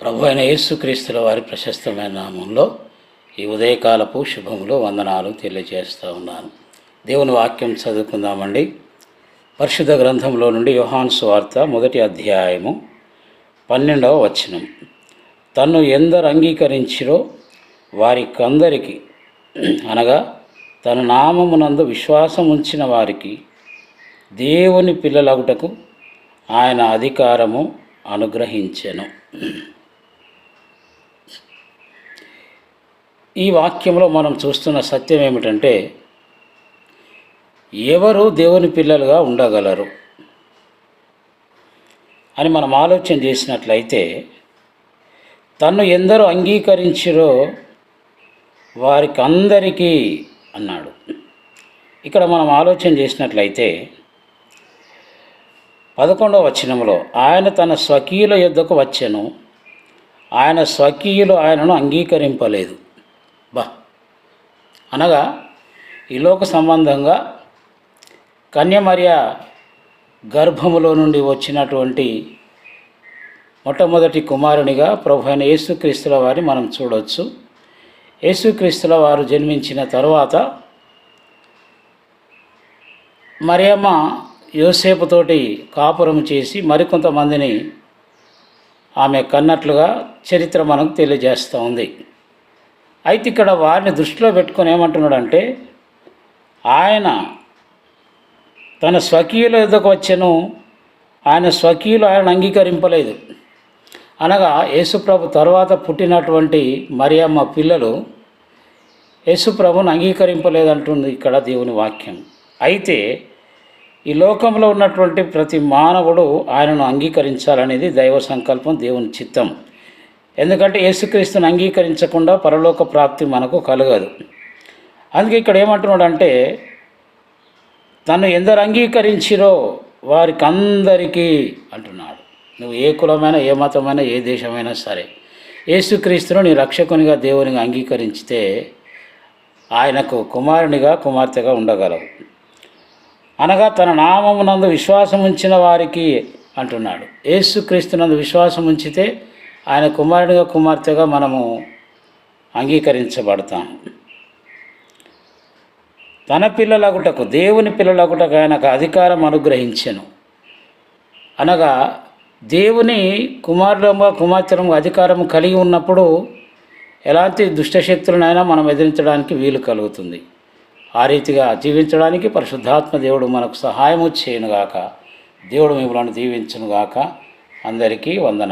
ప్రభు అయిన యేసుక్రీస్తుల వారి ప్రశస్తమైన నామంలో ఈ ఉదయకాలపు శుభములు వందనాలు తెలియజేస్తూ ఉన్నాను. దేవుని వాక్యం చదువుకుందామండి. పరిశుద్ధ గ్రంథంలో నుండి యోహాను సువార్త మొదటి అధ్యాయము పన్నెండవ వచనం. తన్ను ఎందరు అంగీకరించిరో వారికందరికి అనగా తన నామమునందు విశ్వాసం ఉంచిన వారికి దేవుని పిల్లలగుటకు ఆయన అధికారము అనుగ్రహించెను. ఈ వాక్యంలో మనం చూస్తున్న సత్యం ఏమిటంటే ఎవరు దేవుని పిల్లలుగా ఉండగలరు? అని మనం ఆలోచన చేసినట్లయితే తను ఎందరో అంగీకరించిరో వారికి అందరికీ అన్నాడు. ఇక్కడ మనం ఆలోచన చేసినట్లయితే పదకొండవ వచనంలో ఆయన తన స్వకీయుల యుద్ధకు వచ్చాను ఆయన స్వకీయులు ఆయనను అంగీకరింపలేదు. బా. అనగా ఈ లోక సంబంధంగా కన్యమర్య గర్భములో నుండి వచ్చినటువంటి మొట్టమొదటి కుమారునిగా ప్రభు అయిన యేసుక్రీస్తుల వారిని మనం చూడవచ్చు యేసుక్రీస్తుల వారు జన్మించిన తర్వాత మరియమ్మ యోసేపుతోటి కాపురం చేసి మరికొంతమందిని ఆమె కన్నట్లుగా చరిత్ర మనకు తెలియజేస్తూ ఉంది. అయితే ఇక్కడ వారిని దృష్టిలో పెట్టుకొని ఏమంటున్నాడంటే ఆయన తన స్వకీయుల ఎదుకు వచ్చెను ఆయన స్వకీయులు ఆయన అంగీకరింపలేదు. అనగా యేసుప్రభు తర్వాత పుట్టినటువంటి మరియమ్మ పిల్లలు యేసుప్రభును అంగీకరింపలేదంటుంది ఇక్కడ దేవుని వాక్యం. అయితే ఈ లోకంలో ఉన్నటువంటి ప్రతి మానవుడు ఆయనను అంగీకరించాలనేది దైవ సంకల్పం దేవుని చిత్తం. ఎందుకంటే యేసుక్రీస్తుని అంగీకరించకుండా పరలోక ప్రాప్తి మనకు కలగదు. అందుకే ఇక్కడ ఏమంటున్నాడంటే తను ఎందరు అంగీకరించిరో వారికి అందరికీ అంటున్నాడు. నువ్వు ఏ కులమైనా ఏ మతమైనా ఏ దేశమైనా సరే యేసుక్రీస్తును నీ రక్షకునిగా దేవునిగా అంగీకరించితే ఆయనకు కుమారునిగా కుమార్తెగా ఉండగలవు. అనగా తన నామమునందు విశ్వాసం ఉంచిన వారికి అంటున్నాడు. యేసుక్రీస్తునందు విశ్వాసం ఉంచితే ఆయన కుమారుడిగా కుమార్తెగా మనము అంగీకరించబడతాం. తన పిల్లలగుటకు దేవుని పిల్లలగుటకు ఆయనకు అధికారం అనుగ్రహించెను. అనగా దేవుని కుమారుడంగా కుమార్తెలంగా అధికారం కలిగి ఉన్నప్పుడు ఎలాంటి దుష్టశక్తులనైనా మనం ఎదిరించడానికి వీలు కలుగుతుంది. ఆ రీతిగా జీవించడానికి పరిశుద్ధాత్మ దేవుడు మనకు సహాయము చేయనుగాక దేవుడు మిమ్మల్ని దీవించునుగాక అందరికీ వందన